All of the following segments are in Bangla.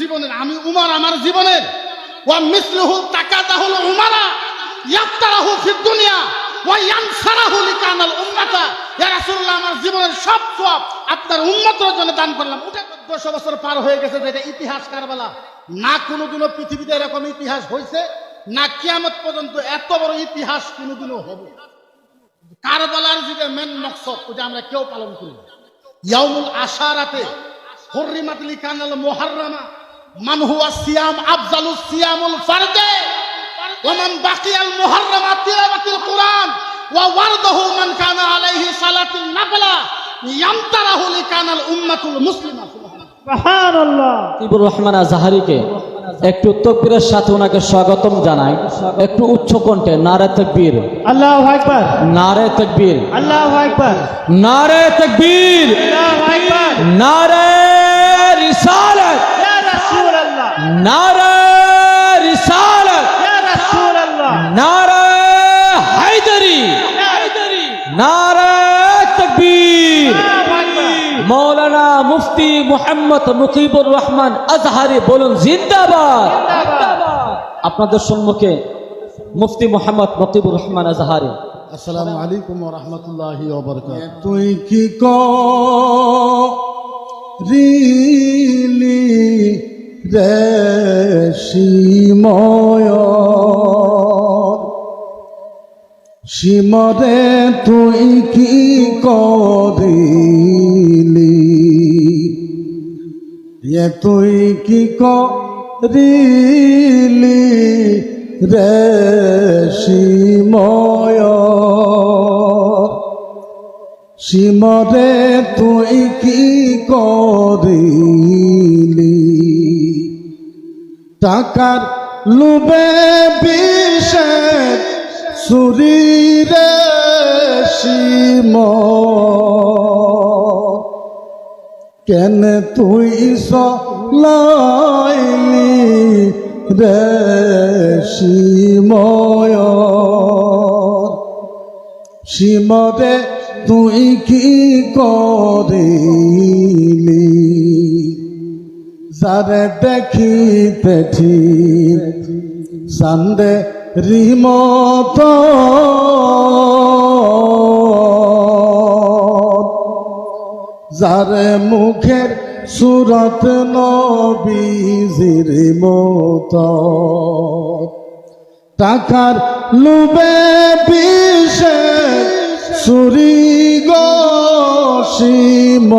জীবনের, আমি উমার আমার জীবনের। ওয়া মিসলুহু তাকাদাহুল উমারা, ইয়াফতারাহু ফিদ দুনিয়া, ওয়া ইয়ানসারাহু লিকানাল উম্মাতা। ইয়া রাসূলুল্লাহ, আমার জীবনের সব সব আপনার উম্মতের জন্য দান করলাম। উঠে 1400 বছর পার হয়ে গেছে যেটা ইতিহাস কারবালা। না কোনোদিনও পৃথিবীতে এরকম ইতিহাস হয়েছে না কিয়ামত পর্যন্ত এত বড় ইতিহাস কোনোদিনও হবে কারবালার যেটা মেন মকসদ, ওটা আমরা কেউ পালন করি না। ইয়াউমুল আশারাতে হুররিমাত লিকানাল মুহাররামা সিয়াম আফজালুস সিয়ামুল ফারদে ওমান বাকিয়াল মুহাররামা তিলাওয়াতিল কুরআন ওয়া ওয়ারদাহু মান কানা আলাইহি সালাতুন নাফলা ইয়ামতারাহু লিকানাল উম্মাতুল মুসলিমা। সুবহানাল্লাহ। ইবুর রহমান আজাহারিকে একটু তকবীরের সাথে ওনাকে স্বাগতম জানাই। একটু উচ্চ কণ্ঠে নারে তকবীর। আল্লাহু আকবার। নারে তকবীর। আল্লাহু আকবার। নারে তকবীর। আল্লাহু আকবার। নারে রিসালাত। নারে রিসালাত। ইয়া রাসূলুল্লাহ। নারে হায়দারি। নারে তকবীর। আল্লাহু আকবার। মৌলানা মুফতি মোহাম্মদ মুকিবুর রহমান আজহারি বলুন জিন্দাবাদ। আপনাদের সম্মুখে মুফতি মোহাম্মদ মুকিবুর রহমান আজহারি। আসসালামু আলাইকুম ওয়া রাহমাতুল্লাহি ওয়া বারাকাতুহু। তুই কি রিলি সিমরে তুই কি করিলি? এ তুই কি করিলি রে সিময় সিমরে তুই কি করিলি? টাকার লুবে বিষে সুরিরে সিম কেন তুই সলাইলি রে সিময় সিমরে তুই কি করিলি? যারে দেখিতে ঠিক সান্দে রিমত। যারে মুখের সুরত নবীজির মত। টাকার লুবে বিষে সুরি গসিম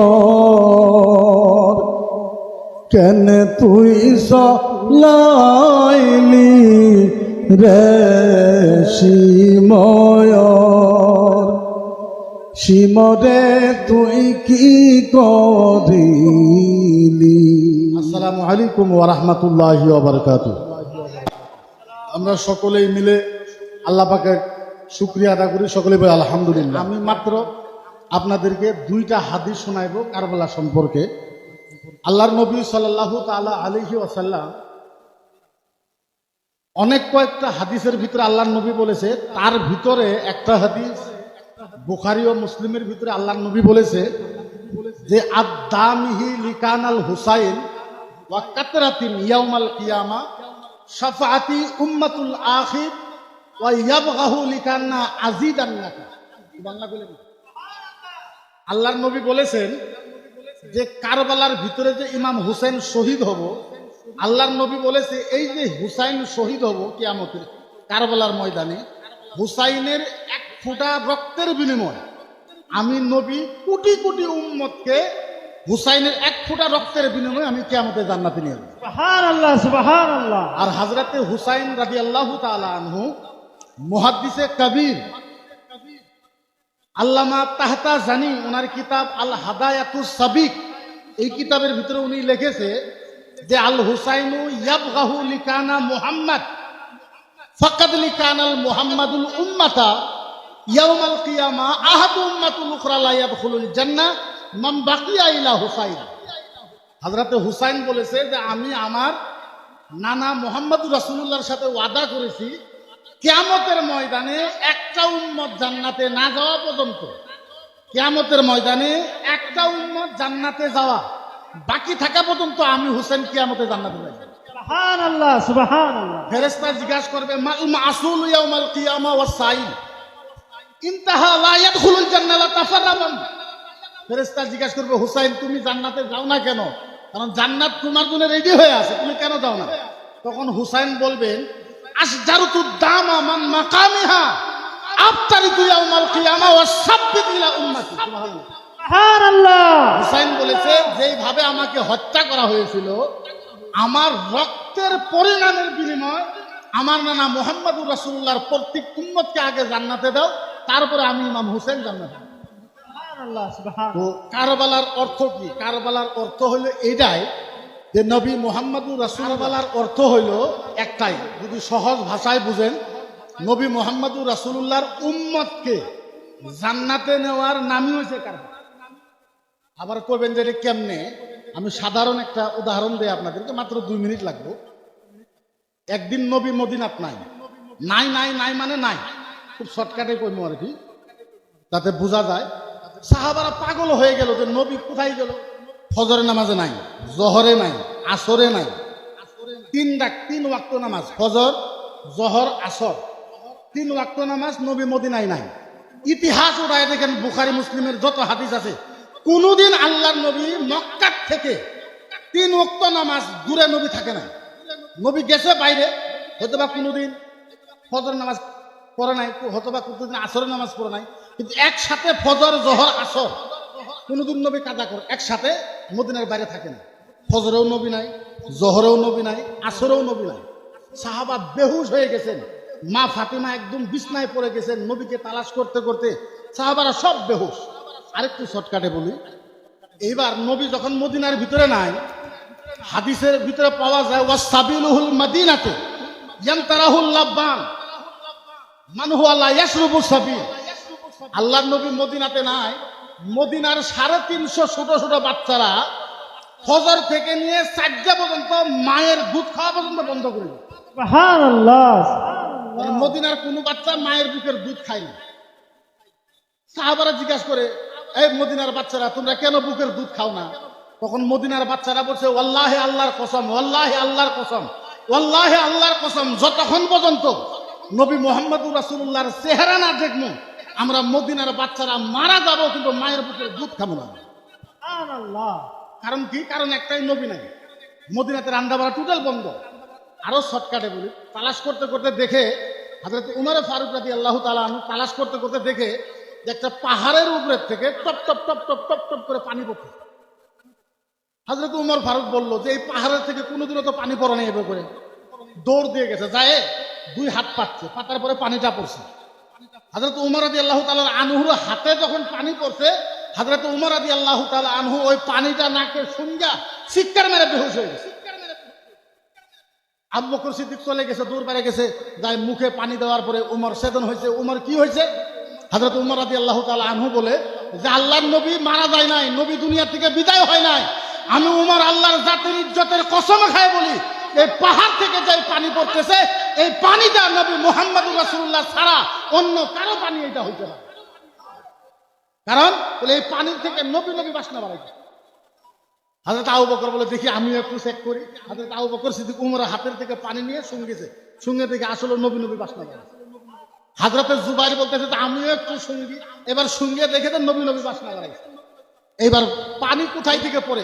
কেন তুই সলাইলি রে সিময় সিমরে তুই কি করিলি? আসসালামু আলাইকুম ওয়া রাহমাতুল্লাহি ওয়া বারাকাতুহু। আমরা সকলেই মিলে আল্লাহ পাকের শুক্রিয়া আদা করি সকলে বলি আলহামদুলিল্লাহ। আমি মাত্র আপনাদেরকে দুইটা হাদিস শোনাইব কারবালা সম্পর্কে। আল্লাহর নবী সাল্লাল্লাহু তাআলা আলাইহি ওয়াসাল্লাম অনেক কয়েকটা হাদিসের ভিতরে আল্লাহর নবী বলেছে, তার ভিতরে একটা হাদিস বুখারী ও মুসলিমের ভিতরে আল্লাহর নবী বলেছে যে লিকান আল হুসাইন ওয়া কিয়ামা উম্মাতুল আখির ওয়া ইয়াবগাহু আজিদান্নাকা বাংলা আল্লাহর নবী বলেছেন যে কারবালার ভিতরে যে ইমাম হুসেন শহীদ হব আল্লাহর নবী বলেছে এই যে হুসাইন শহীদ হব কিয়ামতের কারবালার ময়দানে হুসাইনের এক ফুটা রক্তের বিনিময় আমি নবী কোটি কোটি উম্মতকে হুসাইনের এক ফুটা রক্তের বিনিময়ে আমি কিয়ামতে জান্নাতে নিয়ে যাব। আর হাজরাতে হুসাইন রাজি আল্লাহ আনহু মুহাদ্দিসে কবির আল্লামা তাহতা জানি, ওনার কিতাব আল হাদায়াতু সাবিক। এই কিতাবের ভিতরে উনি লিখেছে যে, আল হুসাইনু ইয়াবগাহু লিকানা মুহাম্মদ, ফাকাদ লিকানাল মুহাম্মাদুল উম্মাতা, ইয়াউমাল কিয়ামা আহাদু উম্মাতুল উখরা লা ইয়াদখুলুল জান্নাহ মান বাকিয়া ইলা হুসাইন। হযরতে হুসাইন বলেছে যে, আমি আমার নানা মোহাম্মদ রাসূলুল্লাহর সাথে ওয়াদা করেছি কিয়ামতের ময়দানে একটা উম্মত জান্নাতে না যাওয়া পর্যন্ত। কিয়ামতের ময়দানে একটা উম্মত জান্নাতে যাওয়া। বাকি থাকা পর্যন্ত আমি হুসেন কিয়ামতে জান্নাতে যাই। ফেরেশতা জিজ্ঞাসা করবে মাল ইয়াউমাল কিয়ামা ওয়াস সাইল ইনতাহা লা ইয়াদখুলুল জান্নাতা তাফাররাবান ফেরেশতা জিজ্ঞাসা করবে হুসাইন তুমি জান্নাতে যাও না কেন? কারণ জান্নাত তোমার জন্য রেডি হয়ে আছে তুমি কেন যাও না? তখন হুসাইন বলবেন বলেছে যেইভাবে আমাকে হত্যা করা হয়েছিল আমার রক্তের পরিণামের বিনিময় আমার নানা মোহাম্মদুর রসুল্লাহর প্রত্যেক উন্মতকে আগে জান্নাতে দাও তারপরে আমি ইমাম হুসেন জান্নাতে কারবালার অর্থ কি? কারবালার অর্থ হলো এটাই যে নবী মোহাম্মদুর রাসূলুল্লাহর অর্থ হইল একটাই। যদি সহজ ভাষায় বুঝেন, নবী মোহাম্মদুর রাসূলুল্লাহর উম্মতকে জান্নাতে নেওয়ার নামই হয়েছে কারবালা আবার করবেন যে কেমনে? আমি সাধারণ একটা উদাহরণ দেই আপনাদেরকে, মাত্র দুই মিনিট লাগবে। একদিন নবী মদিনাত নাই। নাই নাই নাই মানে নাই। খুব শর্টকাটে কইমো আর কি। তাতে বোঝা যায়, সাহাবারা পাগল হয়ে গেল যে নবী কোথায় গেল? ফজরের নামাজে নাই, জহরে নাই, আসরে নাই। তিন ডাক তিন ওয়াক্ত নামাজ। ফজর, জহর, আসর। তিন ওয়াক্ত নামাজ নবী মদিনায় নাই। ইতিহাস উড়ায় দেখেন বুখারি, মুসলিমের যত হাদিস আছে। কোনোদিন আল্লাহর নবী মক্কার থেকে তিন ওক্ত নামাজ দূরে নবী থাকে না নবী গেছে বাইরে হয়তো বা কোনোদিন ফজর নামাজ পড়ে নাই হয়তো বা কোনোদিন আসরের নামাজ পড়ে নাই। কিন্তু একসাথে ফজর, জহর, আসর কোনোদিন নবী কাজা করে একসাথে মদিনার বাইরে থাকে না। ফজরেও নবী নাই, জহরেও নবী নাই, আসরেও নবী নাই। সাহাবা বেহুশ হয়ে গেছেন। মা ফাতিমা একদম বিছনায় পড়ে গেছেন নবীকে তালাশ করতে করতে। সাহাবারা সব বেহুশ। আরেকটু শর্টকাটে বলি। এইবার নবী যখন মদিনার ভিতরে নাই, হাদিসের ভিতরে পাওয়া যায়, ওয়াসাবিলুহুল মাদিনাতে ইয়ান্তারাহুল লাব্বান। মানহু আল্লাহ ইয়াসরুবু সাবিল। আল্লাহর নবী মদিনাতে নাই মদিনার সাড়ে তিনশো ছোট ছোট বাচ্চারা ফজর থেকে নিয়ে চারটা পর্যন্ত মায়ের দুধ খাওয়া পর্যন্ত বন্ধ করে মানে মদিনার কোনো বাচ্চা মায়ের বুকের দুধ খায় না। সাহাবারা জিজ্ঞাসা করে এই মদিনার বাচ্চারা তোমরা কেন বুকের দুধ খাও না? তখন মদিনার বাচ্চারা বলছে ওয়াল্লাহে আল্লাহর কসম ওয়াল্লাহে আল্লাহর কসম ওয়াল্লাহে আল্লাহর কসম যতক্ষণ পর্যন্ত নবী মোহাম্মদুর রাসূলুল্লাহর চেহারা না দেখব আমরা মদিনার বাচ্চারা মারা যাব কিন্তু মায়ের বুকের দুধ খাব না। কারণ কি? কারণ একটাই নবী নাই। মদিনাতে রান্না বাড়া টোটাল বন্ধ। আরও শর্টকাটে বলি। তালাশ করতে করতে দেখে হাজরত উমরে ফারুক রাজি আল্লাহ তালা তালাশ করতে করতে দেখে যে একটা পাহাড়ের উপরের থেকে টপ টপ টপ টপ টপ টপ করে পানি পড়ছে। হাজরত উমর ফারুক বলল যে এই পাহাড়ের থেকে কোনোদিনও তো পানি পড়ে নেই এভাবে করে। দৌড় দিয়ে গেছে যায় দুই হাত পাচ্ছে পাতার পরে পানিটা পড়ছে। হাজরত উমর আদি আল্লাহ তালার আনহুর হাতে যখন পানি পড়ছে হাজরত উমর আদি আল্লাহ তালা আনহু ওই পানিটা নাকে শুনগা চিৎকার মেরে বেহুশ হয়ে গেছে। আবু সিদ্দিক চলে গেছে দূর বেড়ে গেছে, যাই মুখে পানি দেওয়ার পরে উমর সেদন হয়েছে। উমর কি হয়েছে? হাজরত উমর আদি আল্লাহ তালা আনহু বলে যে আল্লাহর নবী মারা যায় নাই, নবী দুনিয়া থেকে বিদায় হয় নাই। আমি উমর আল্লাহর জাতির ইজ্জতের কসম খায় বলি। এই পাহাড় থেকে যে পানি পড়তেছে, এই পানিটা নবী মোহাম্মদ রাসুল্লাহ ছাড়া অন্য কারও পানি এটা হইতে পারে কারণ বলে এই পানির থেকে নবী নবী বাসনা বাড়াইছে। বকর বলে, দেখি আমিও একটু চেক করি। বকর উমর হাতের থেকে পানি নিয়ে শুঙ্গেছে। শুঙ্গে দেখে আসলে নবী নবী বাসনা বাড়াইছে। হাজরতে জুবাইর বলতেছে, তো আমিও একটু শুঙ্গি। এবার শুঙ্গে দেখে তো নবী নবী বাসনা বাড়াইছে। এইবার পানি কোথায় থেকে পড়ে?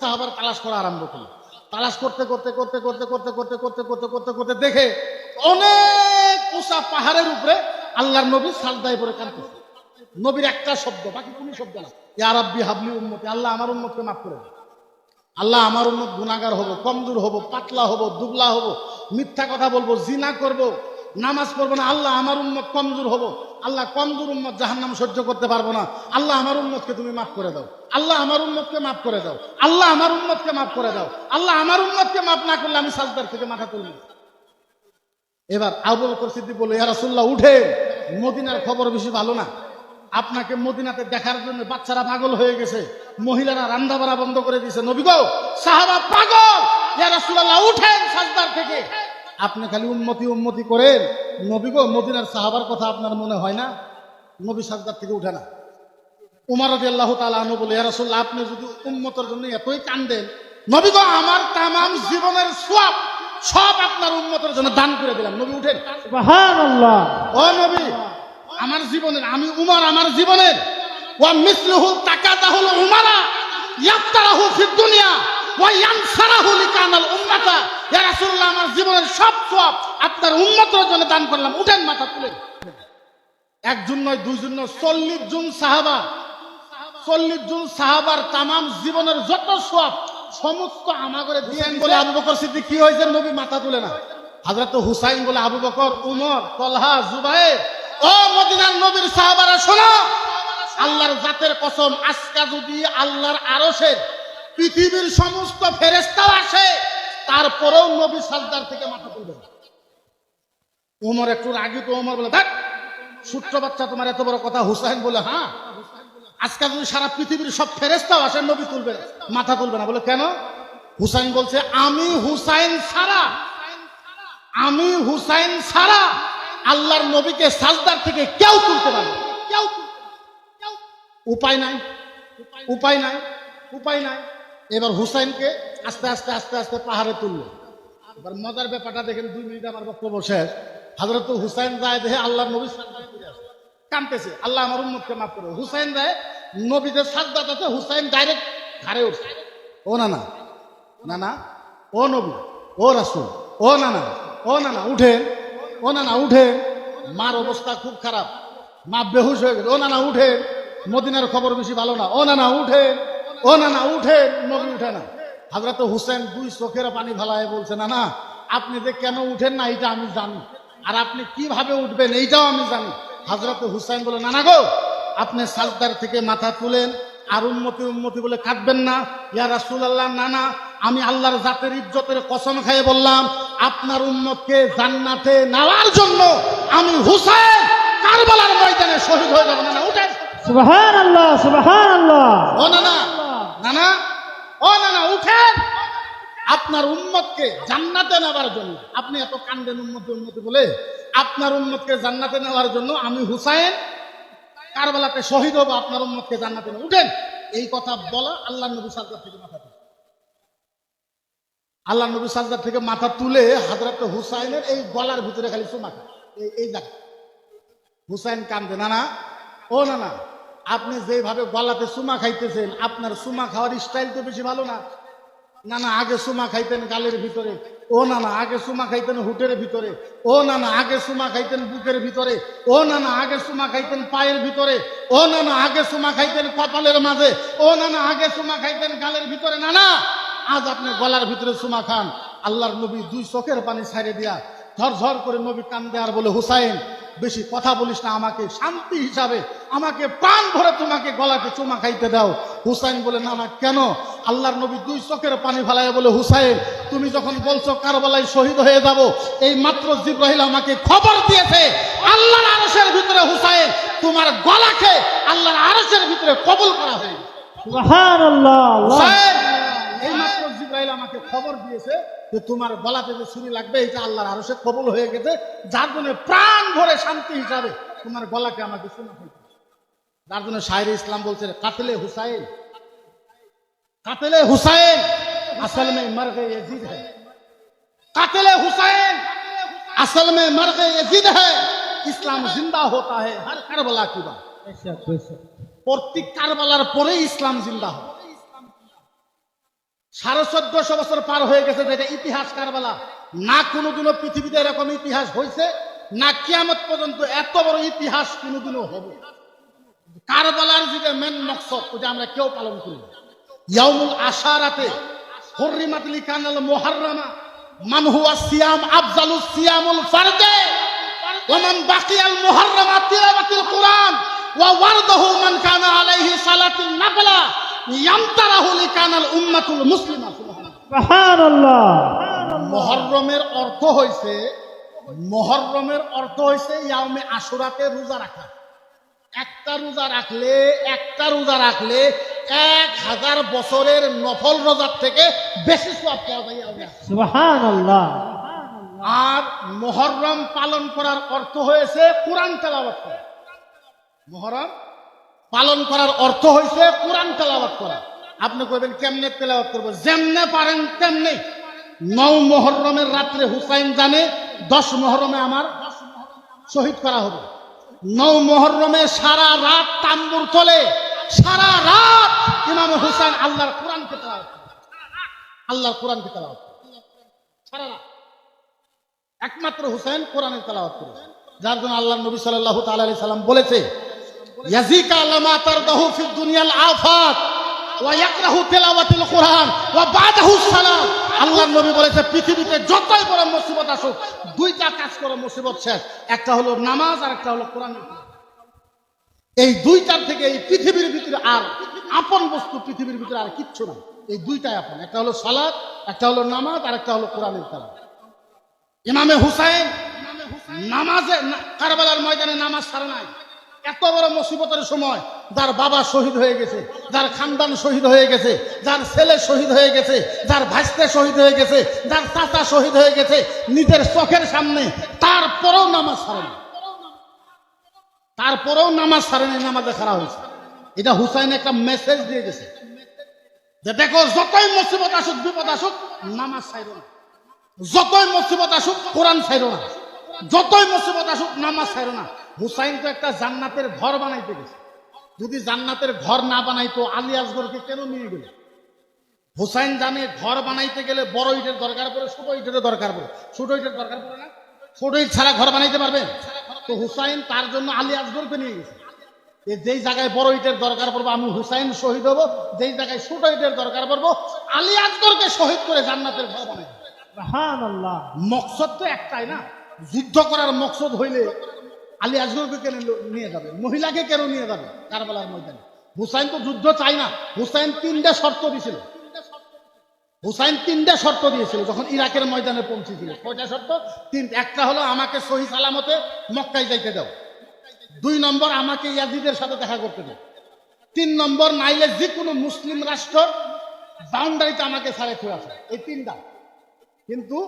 সাহাবার তালাশ করা আরম্ভ করল। তালাশ করতে করতে করতে করতে করতে করতে করতে করতে করতে করতে দেখে অনেক উঁচা পাহাড়ের উপরে আল্লাহর নবী সালদায় পরে কাঁদতেছে। নবীর একটা শব্দ, বাকি কোন শব্দ না। ইয়া আব্বি হাবলি উন্মতি আল্লাহ আমার উন্মতকে মাফ করে আল্লাহ আমার উন্মত গুণাগার হব, কমজোর হব, পাতলা হব, দুবলা হব, মিথ্যা কথা বলব, জিনা করব। নামাজ পড়ব না, আল্লাহ আমার উন্মত কমজোর হব। আল্লাহ কমজোর উন্মত জাহান্নাম সহ্য করতে পারব না। আল্লাহ আমার উন্মতকে তুমি মাফ করে দাও। আল্লাহ আমার উন্মতকে মাফ করে দাও। আল্লাহ আমার উন্মতকে মাফ করে দাও। আল্লাহ আমার উন্মতকে মাফ না করলে আমি সাজদার থেকে মাথা তুলব। এবার আবু বকর সিদ্দিক বলে ইয়া উঠে মদিনার খবর বেশি ভালো না। আপনাকে মদিনাতে দেখার জন্য বাচ্চারা পাগল হয়ে গেছে। মহিলারা রান্না বাড়া বন্ধ করে দিয়েছে। নবী গো, সাহাবা পাগল। ইয়া উঠেন সাজদার থেকে। আপনি খালি উন্মতি উন্মতি করেন। নবী গো মদিনার সাহাবার কথা আপনার মনে হয় না? নবী সাজদার থেকে উঠে না। উমর আল্লাহ তালু বলে রাসুল্লাহ আপনি যদি উম্মতের জন্য এতই কান্দেন নবী গো আমার তামাম জীবনের সব সব আপনার উম্মতের জন্য দান করে দিলাম। নবী উঠেন। ও নবী আমার জীবনের আমি উমর আমার জীবনের ওয়া মিসলুহু তাকাদাহুল উমারা ইয়াফতারাহু ফিদ দুনিয়া। ওয়া ইয়ানসারাহু লিকানাল উম্মাতা। ইয়া রাসূলুল্লাহ, আমার জীবনের সব সব আপনার উম্মতের জন্য দান করলাম। উঠেন মাথা তুলে। একজন নয়, দুইজন নয়, চল্লিশ জন সাহাবা। চল্লিশ জন সাহাবার তামাম জীবনের যত সব সমস্ত আমাগরে দিয়েন বলে আবু বকর সিদ্দিক কি হয়েছে? নবী মাথা তুলে না। হাজরত হুসাইন বলে আবু বকর, উমর, তলহা, জুবাইর, ও মদিনার নবীর সাহাবারা, শোনো। আল্লাহর জাতের কসম, আজকা যদি আল্লাহর আরশের পৃথিবীর সমস্ত ফেরেস্তাও আসে, তারপরেও নবী সাজদার থেকে মাথা তুলবে না। উমর একটু আগে তো, উমর বলে, দেখ সূত্র বাচ্চা তোমার এত বড় কথা হুসাইন বলে হ্যাঁ আজকাল যদি সারা পৃথিবীর সব ফেরেস্তাও আসে, নবী তুলবে, মাথা তুলবে না বলে, কেন হুসাইন বলছে, আমি হুসাইন সারা আমি হুসাইন সারা আল্লাহর নবীকে সাজদার থেকে কেউ তুলতে তুলতে কেউ। উপায় নাই উপায় নাই উপায় নাই এবার হুসাইনকে আস্তে আস্তে আস্তে আস্তে পাহাড়ে তুললো। এবার মজার ব্যাপারটা দেখেন, দুই মিনিট আমার বক্তব্য শেষ। হাজরত হুসাইন যায় দেখে আল্লাহ নবী সাজদায় ফিরে কানতেছে আল্লাহ আমার উন্মুখকে মাফ করে। হুসাইন যায়, নবীদের সাজদাত আছে হুসাইন ডাইরেক্ট ঘাড়ে উঠছে। ও না না না না ও নবী, ও রাসুল, ও না না ও না না উঠেন, ও না না উঠেন। মার অবস্থা খুব খারাপ। মা বেহুশ হয়ে গেছে। ও না না উঠেন। মদিনার খবর বেশি ভালো না। ও না না উঠেন। ও না না উঠে নবী উঠে না। হাজরত হুসেন দুই চোখের পানি ভালায় বলছে না না আপনি যে কেন উঠেন না এটা আমি জানি। আর আপনি কীভাবে উঠবেন এইটাও আমি জানি। হাজরত হুসাইন বলে না না গো আপনি সাজদার থেকে মাথা তুলেন আর উন্মতি উন্মতি বলে কাটবেন না। ইয়া রাসূলুল্লাহ না না আমি আল্লাহর জাতের ইজ্জতের কসম খাইয়ে বললাম আপনার উন্মতকে জান্নাতে নেওয়ার জন্য আমি হুসাইন কারবালার ময়দানে শহীদ হয়ে যাব। না না উঠেন। সুবহান আল্লাহ সুবহান আল্লাহ ও না না না না ও না না উঠেন। আপনার উম্মতকে জান্নাতে নেওয়ার জন্য, আপনি এত কান্দেন উন্মতি উন্মতি বলে, আপনার উম্মতকে জান্নাতে নেওয়ার জন্য আমি হুসাইন কারবালাতে শহীদ হব, আপনার উম্মতকে জান্নাতে নেব। উঠেন। এই কথা বলা আল্লাহ নবী সাজদার থেকে মাথা তুলে। আল্লাহ নবী সাজদার থেকে মাথা তুলে হাজরত হুসাইনের এই গলার ভিতরে খালি চুমা এই এই জায়গা হুসাইন কান্দে না না ও না না আপনি যেভাবে গলাতে সুমা খাইতেছেন, আপনার সুমা খাওয়ার স্টাইল তো বেশি ভালো না। না না আগে সুমা খাইতেন গালের ভিতরে। ও না না আগে সুমা খাইতেন হুটের ভিতরে। ও না না আগে সুমা খাইতেন বুকের ভিতরে। ও না না আগে সুমা খাইতেন পায়ের ভিতরে। ও না না আগে সুমা খাইতেন কপালের মাঝে। ও না না আগে সুমা খাইতেন গালের ভিতরে। না না আজ আপনি গলার ভিতরে সুমা খান। আল্লাহর নবী দুই চোখের পানি ছাড়ে দিয়া ঝরঝর করে নবী কান্দে দেয়ার বলে, হুসাইন বেশি কথা বলিস না আমাকে শান্তি হিসাবে আমাকে প্রাণ ভরে তোমাকে গলাকে চুমা খাইতে দাও। হুসাইন বলে না না কেন? আল্লাহর নবী দুই চোখের পানি ফেলায় বলে হুসাইন তুমি যখন বলছো কারবালায় শহীদ হয়ে যাব এই মাত্র জিব্রাহিল আমাকে খবর দিয়েছে আল্লাহর আরশের ভিতরে হুসাইন তোমার গলাকে আল্লাহর আরসের ভিতরে কবল করা হয়ে হুসাইন, এই মাত্র জিব্রাইল আমাকে খবর দিয়েছে যে তোমার গলাতে যে ছুরি লাগবে এটা আল্লাহর আরও সে কবল হয়ে গেছে যার জন্য প্রাণ ভরে শান্তি হিসাবে তোমার গলাকে আমাকে শোনা হয়েছে যার জন্য শাহের ইসলাম বলছে কাতেলে হুসাইন কাতেলে হুসাইন আসল মে মর গে কাতেলে হুসাইন আসল মে মর গে ইয়ে জিদ হ্যায়। ইসলাম জিন্দা হতা হ্যায় হর কারবালা কি বাত। প্রত্যেক কারবালার পরে ইসলাম জিন্দা হয় সাড়ে চোদ্দশো বছর পার হয়ে গেছে যেটা ইতিহাস কারবালা। না কোনোদিনও পৃথিবীতে এরকম ইতিহাস হয়েছে না কিয়ামত পর্যন্ত এত বড় ইতিহাস কোনোদিনও হবে কারবালার যে মেন মকসদ, ওটা আমরা কেউ পালন করি না। ইয়াউমুল আশারাতে হরিমাত লিকানাল মুহাররামা মান হুয়া সিয়াম আফজালুস সিয়ামুল ফারদে ওমান বাকিয়াল মুহাররামা তিলাওয়াতিল কুরআন, ওয়া ওয়ারদাহু মান কানা আলাইহি সালাতুন নাফলা। মহররমের অর্থ হইছে মহররমের অর্থ হইছে ইয়াউমে আশুরাতে রোজা রাখা। একটা রোজা রাখলে একটা রোজা রাখলে এক হাজার বছরের নফল রোজার থেকে বেশি সব পাওয়া যায় আর মহরম পালন করার অর্থ হয়েছে কোরআন তেলাওয়াত করা। মহরম পালন করার অর্থ হয়েছে কোরআন তেলাওয়াত করা। আপনি কইবেন, কেমনে তেলাওয়াত করব? যেমনে পারেন তেমনি। নৌ মহরমের রাত্রে হুসাইন জানে, দশ মহরমে আমার শহীদ করা হবে। নৌ মহরমে সারা রাত তাম্বুর চলে সারা রাত ইমাম হুসাইন আল্লাহর কোরআনকে তেলাওয়াত। আল্লাহর কোরআনকে তেলাওয়াত। সারা রাত। একমাত্র হুসাইন কোরআনের তেলাওয়াত করে। যার জন্য আল্লাহ নবী সাল্লাল্লাহু তাআলা আলাইহি সাল্লাম বলেছে ইয়াজিকা লামা দুনিয়াল আফাত নবী বলেছে, পৃথিবীতে যতই বড় মুসিবত দুইটা কাজ করে মুসিবত একটা হলো নামাজ, আর হলো কোরআন এই দুইটার থেকে এই পৃথিবীর ভিতরে আর আপন বস্তু পৃথিবীর ভিতরে আর কিচ্ছু না এই দুইটাই আপন। একটা হলো সালাদ একটা হলো নামাজ, আর একটা হলো কোরআনের তালা ইমামে হুসাইন, নামাজে, কারবালার ময়দানে নামাজ ছাড়ে নাই। এত বড় মুসিবতের সময় যার বাবা শহীদ হয়ে গেছে, যার খানদান শহীদ হয়ে গেছে, যার ছেলে শহীদ হয়ে গেছে, যার ভাইস্তে শহীদ হয়ে গেছে, যার চাচা শহীদ হয়ে গেছে, নিজের চোখের সামনে তারপরেও নামাজ ছাড়ে না তারপরেও নামাজ ছাড়ে নাই নামাজে খারাপ হয়েছে। এটা হুসাইন একটা মেসেজ দিয়ে গেছে যে দেখো, যতই মুসিবত আসুক, বিপদ আসুক, নামাজ ছাইরো না। যতই মুসিবত আসুক, কোরআন ছাইরো না। যতই মুসিবত আসুক, নামাজ ছাইরো না। হুসাইন তো একটা জান্নাতের ঘর বানাইতে গেছে। যদি জান্নাতের ঘর না বানাইতো আলী আসগরকে কেন নিয়ে গেল? হুসাইন জানে ঘর বানাইতে গেলে বড় ইটের দরকার পড়ে ছোট ইটের দরকার পড়ে। ছোট ইটের দরকার পড়ে না? ছোট ইট ছাড়া ঘর বানাইতে পারবে? তো হুসাইন তার জন্য আলী আসগরকে নিয়ে গেছে। যেই জায়গায় বড় ইটের দরকার পড়ব আমি হুসাইন শহীদ হব। যেই জায়গায় ছোট ইটের দরকার পড়ব আলী আসগরকে শহীদ করে জান্নাতের ঘর বানাই মকসদ তো একটাই না? যুদ্ধ করার মকসদ হইলে আলী আজগরকে কেন নিয়ে যাবে? মহিলাকে কেন নিয়ে যাবে কারবালার ময়দানে? হুসাইন তো যুদ্ধ চাই না। হুসাইন তিনটা শর্ত দিয়েছিল হুসাইন তিনটা শর্ত দিয়েছিল যখন ইরাকের ময়দানে পৌঁছেছিল। কয়টা শর্ত? তিন একটা হলো আমাকে সহি সালামতে মক্কায় যাইতে দাও। দুই নম্বর আমাকে ইয়াজিদের সাথে দেখা করতে দাও। তিন নম্বর নাইলে যে কোনো মুসলিম রাষ্ট্র বাউন্ডারিতে আমাকে ছুঁয়ে আসে। এই তিনটা। কিন্তু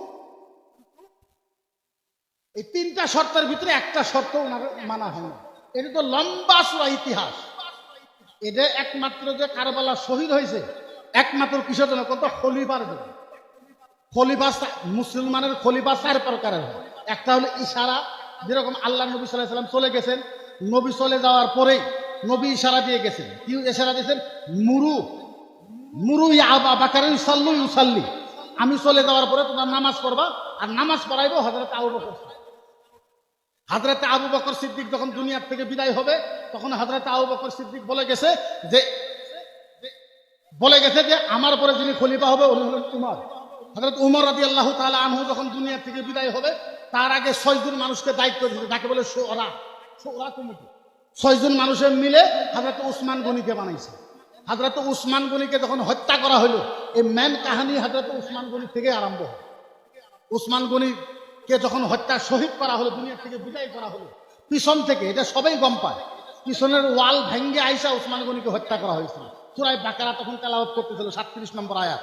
এই তিনটা শর্তের ভিতরে একটা শর্ত ওনার মানা হয় না। এটা তো লম্বা সুরা ইতিহাস। এটা একমাত্র যে কারবালা শহীদ হয়েছে, একমাত্র কিসের জন্য? কত? খলিফার জন্য। খলিফা মুসলমানের খলিফা চার প্রকারের হয়। একটা হলো ইশারা, যেরকম আল্লাহ নবী সাল্লাহ সাল্লাম চলে গেছেন। নবী চলে যাওয়ার পরেই নবী ইশারা দিয়ে গেছেন। কি ইশারা দিয়েছেন? মুরু। মুরু আবা বাকারেন সাল্লু ইউসাল্লি। আমি চলে যাওয়ার পরে তোমরা নামাজ পড়বা, আর নামাজ পড়াইবো হজরত আবু বকর। হাজরতে আবু বকর সিদ্দিক যখন দুনিয়ার থেকে বিদায় হবে, তখন হাজরতে আবু বকর সিদ্দিক বলে গেছে যে, বলে গেছে যে, আমার পরে যিনি খলিফা হবে, উনি হলেন উমর। হজরত উমর রাজি আল্লাহ তালা আনহু যখন দুনিয়ার থেকে বিদায় হবে, তার আগে ছয়জন মানুষকে দায়িত্ব দিয়েছে। তাকে বলে সোরা সোরা কমিটি। ছয়জন মানুষের মিলে হাজরত উসমান গনিকে বানাইছে। হাজরত উসমান গনিকে যখন হত্যা করা হলো, এই মেন কাহানি হাজরত উসমান গনি থেকে আরম্ভ হয়। উসমান গনিকে যখন হত্যা শহীদ করা হলো দুনিয়া থেকে বিদায় করা হলো, পিছন থেকে, এটা সবাই গম পায়, পিছনের ওয়াল ভেঙ্গে আইসা উসমান গনিকে হত্যা করা হয়েছিল। সুরাই বাকারা তখন তেলাওয়াত করতেছিল, সাতত্রিশ নম্বর আয়াত।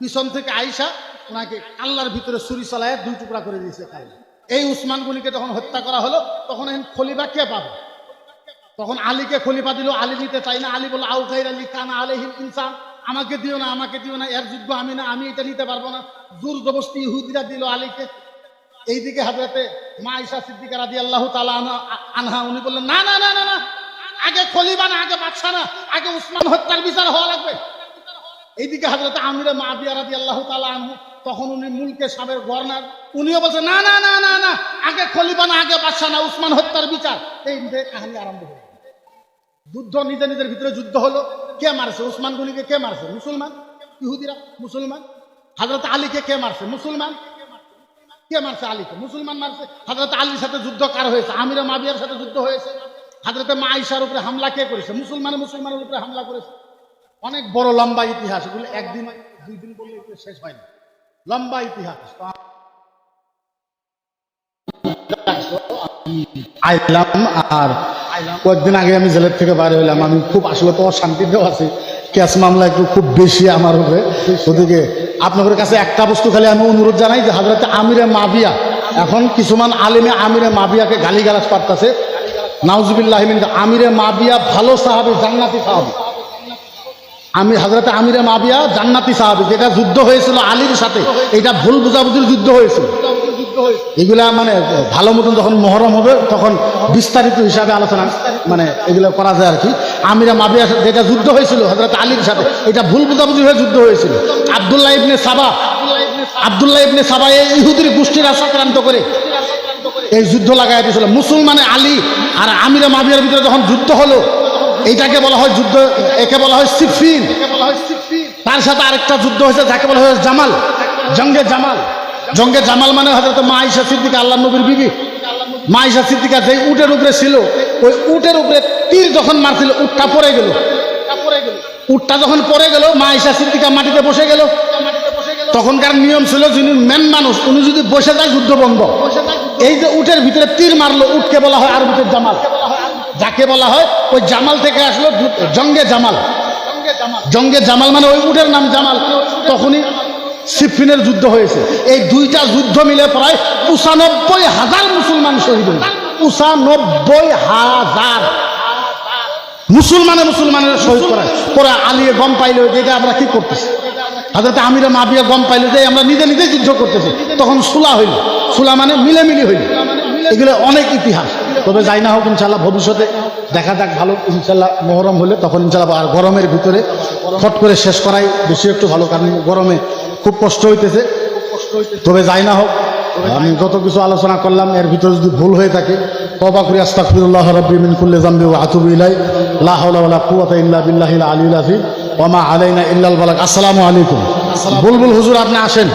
পিছন থেকে আইসা ওনাকে আল্লাহর ভিতরে ছুরি চালায় দুই টুকরা করে দিয়েছে কাল। এই উসমান গনিকে যখন হত্যা করা হলো, তখন এখন খলিফা কে পাবে? তখন আলীকে খলিফা দিল, আলী নিতে চাই না, আলী বলল আউখাইর আলী কানা আলহিম ইনসান, আমাকে দিও না, আমাকে দিও না, এর যোগ্য আমি না, আমি এটা নিতে পারব না। জোর জবস্তি ইহুদিরা দিল আলীকে এইদিকে হাজরাতে মা ইসা সিদ্দিকা রাজি আল্লাহ তালা আনহা, উনি বললেন, না না না না না। আগে খলিফা না, আগে বাদশা না। আগে উসমান হত্যার বিচার হওয়া লাগবে। এইদিকে হাজরতে আমিরে মা বিয়া রাজি আল্লাহ তালা আনহু, তখন উনি মুলকে সাবের গভর্নর, উনিও বলছে না না না না না। আগে খলিফা না, আগে বাদশা না, উসমান হত্যার বিচার। এই কাহিনী আরম্ভ হলো। যুদ্ধ নিজের নিজের ভিতরে যুদ্ধ হলো। কে মারছে? উসমান গুলিকে কে মারছে? মুসলমান? ইহুদিরা? মুসলমান? হাজরত আলীকে কে মারছে? মুসলমান? কে মারছে আলীকে? মুসলমান মারছে? হাজরত আলীর সাথে যুদ্ধ কার হয়েছে? আমিরা মাবিয়ার সাথে যুদ্ধ হয়েছে? হাজরতে মা আইসার উপরে হামলা কে করেছে? মুসলমানে মুসলমানের উপরে হামলা করেছে? অনেক বড় লম্বা ইতিহাস। এগুলো একদিন দুই দিন বললে এগুলো শেষ হয় না। লম্বা ইতিহাস। আইলাম আর কয়েকদিন আগে আমি জেলের থেকে বাইরে হইলাম। আমি খুব আসলে তো অশান্তিতেও আছি। ক্যাশ মামলা একটু খুব বেশি আমার উপরে ওদিকে আপনাদের কাছে একটা বস্তু খালি আমি অনুরোধ জানাই যে হাজরতে আমিরে মাবিয়া, এখন কিছুমান আলিমে আমিরে মাবিয়াকে গালিগালাজ পারতাছে। নাউজুবিল্লাহ মিন আমিরে মাবিয়া ভালো সাহাবি, জান্নাতি সাহাবি। আমি হাজরতে আমিরে মাবিয়া জান্নাতি সাহাবি, যেটা যুদ্ধ হয়েছিল আলীর সাথে, এটা ভুল বুঝাবুঝির যুদ্ধ হয়েছিল। এগুলা মানে ভালো মতন যখন মহরম হবে, তখন বিস্তারিত হিসাবে আলোচনা মানে এগুলো করা যায় আর কি। আমিরা মাবিয়া যেটা যুদ্ধ হয়েছিল হজরত আলীর সাথে, এটা ভুল বুঝাবুঝি হয়ে যুদ্ধ হয়েছিল। আবদুল্লাহ ইবনে সাবা, আবদুল্লাহ ইবনে সাবা এই ইহুদির গোষ্ঠীর আক্রান্ত করে এই যুদ্ধ লাগাই দিয়েছিল। মুসলমানে আলী আর আমিরা মাবিয়ার ভিতরে যখন যুদ্ধ হলো, এইটাকে বলা হয় যুদ্ধ, একে বলা হয় সিফিন তার সাথে আরেকটা যুদ্ধ হয়েছে, যাকে বলা হয় জামাল, জঙ্গে জামাল। জঙ্গে জামাল মানে হয়তো মা আইসা সিদ্দিকা, আল্লাহ নবীর বিবি। মা আইসা সিদ্দিকা যে উটের উপরে ছিল, ওই উটের উপরে তীর যখন মারছিল, উটটা পড়ে গেল। উটটা যখন পড়ে গেল মা আইসা সিদ্দিকা মাটিতে বসে গেল। তখনকার নিয়ম ছিল, যিনি মেন মানুষ, উনি যদি বসে যায়, যুদ্ধ বন্ধ। এই যে উটের ভিতরে তীর মারলো, উটকে বলা হয় আরবিতের জামাল। যাকে বলা হয়, ওই জামাল থেকে আসলো জঙ্গে জামাল। জঙ্গে জামাল মানে ওই উটের নাম জামাল। তখনই সিফিনের যুদ্ধ হয়েছে। এই দুইটা যুদ্ধ মিলে প্রায় পঁচানব্বই হাজার মুসলমান শহীদ হয়েছে। পঁচানব্বই হাজার। মুসলমানে মুসলমানের শহীদ করায় পরে আলিয়ে গম পাইলো যেটা আমরা কি করতেছি? হাজরতে আমিরা মাবিয়া গম পাইলো, যে আমরা নিজে নিজে যুদ্ধ করতেছি। তখন সুলা হইল। সুলা মানে মিলেমিলি হইল। এগুলো অনেক ইতিহাস। তবে যাই না হোক ইনশাল্লাহ ভবিষ্যতে দেখা যাক ভালো ইনশাল্লাহ মহরম হলে তখন ইনশাল্লাহ আর গরমের ভিতরে ফট করে শেষ করাই বেশি একটু ভালো, কারণ গরমে খুব কষ্ট হইতেছে। তবে যাই না হোক, আমি যত কিছু আলোচনা করলাম, এর ভিতরে যদি ভুল হয়ে থাকে তবা করি, আস্তাগফিরুল্লাহ রাব্বি মিন কুল্লি ওয়া আতুবু ইলাই লা হাওলা ওয়ালা ইল্লা বিল্লাহিল আলিয়্যিল আযীম। ওয়া মা আলাইনা ইল্লাল বালাগ। আসসালামু আলাইকুম। বুলবুল হুজুর, আপনি আসেন।